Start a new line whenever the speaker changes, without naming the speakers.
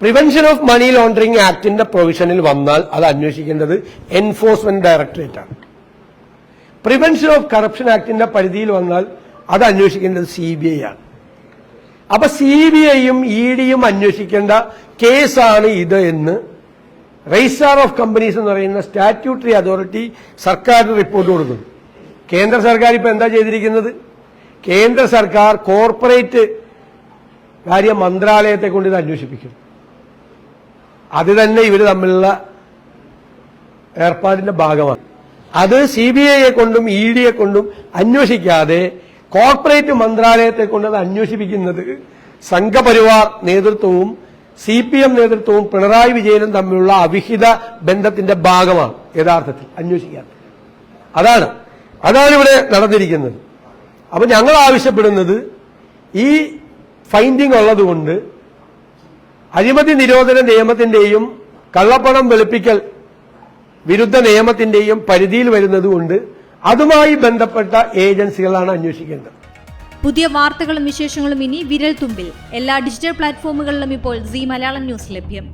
Prevention of money laundering ആക്ടിന്റെ പ്രൊവിഷനിൽ വന്നാൽ അത് അന്വേഷിക്കേണ്ടത് എൻഫോഴ്സ്മെന്റ് ഡയറക്ടറേറ്റ് ആണ്. പ്രിവെൻഷൻ ഓഫ് കറപ്ഷൻ ആക്ടിന്റെ പരിധിയിൽ വന്നാൽ അത് അന്വേഷിക്കേണ്ടത് സി ബി ഐ ആണ്. അപ്പൊ സി ബി ഐയും ഇ ഡിയും അന്വേഷിക്കേണ്ട കേസാണ് ഇത് എന്ന് രജിസ്ട്രാർ ഓഫ് കമ്പനീസ് എന്ന് പറയുന്ന സ്റ്റാറ്റ്യൂട്ടറി അതോറിറ്റി സർക്കാരിന് റിപ്പോർട്ട് കൊടുക്കുന്നു. കേന്ദ്ര സർക്കാർ ഇപ്പൊ എന്താ ചെയ്തിരിക്കുന്നത്? കേന്ദ്ര സർക്കാർ കോർപ്പറേറ്റ് കാര്യ മന്ത്രാലയത്തെ കൊണ്ട് ഇത് അന്വേഷിപ്പിക്കും അത് തന്നെ ഇവർ തമ്മിലുള്ള ഏർപ്പാടിന്റെ ഭാഗമാണ്. അത് സി ബി ഐയെ കൊണ്ടും ഇ ഡിയെ കൊണ്ടും അന്വേഷിക്കാതെ കോർപ്പറേറ്റ് മന്ത്രാലയത്തെ കൊണ്ട് അത് അന്വേഷിപ്പിക്കുന്നത് സംഘപരിവാർ നേതൃത്വവും സി പി എം നേതൃത്വവും പിണറായി വിജയനും തമ്മിലുള്ള അവിഹിത ബന്ധത്തിന്റെ ഭാഗമാണ് യഥാർത്ഥത്തിൽ അന്വേഷിക്കാത്തത് അതാണ്. അതാണ് ഇവിടെ നടന്നിരിക്കുന്നത്. അപ്പൊ ഞങ്ങൾ ആവശ്യപ്പെടുന്നത് ഈ ഫൈൻഡിങ് ഉള്ളതുകൊണ്ട് അഴിമതി നിരോധന നിയമത്തിന്റെയും കള്ളപ്പണം വെളുപ്പിക്കൽ വിരുദ്ധ നിയമത്തിന്റെയും പരിധിയിൽ വരുന്നതുകൊണ്ട് അതുമായി ബന്ധപ്പെട്ട ഏജൻസികളാണ് അന്വേഷിക്കേണ്ടത്.
പുതിയ വാർത്തകളും വിശേഷങ്ങളും ഇനി വിരൽ തുമ്പിൽ എല്ലാ ഡിജിറ്റൽ പ്ലാറ്റ്ഫോമുകളിലും ഇപ്പോൾ സി മലയാളം ന്യൂസ് ലഭ്യം.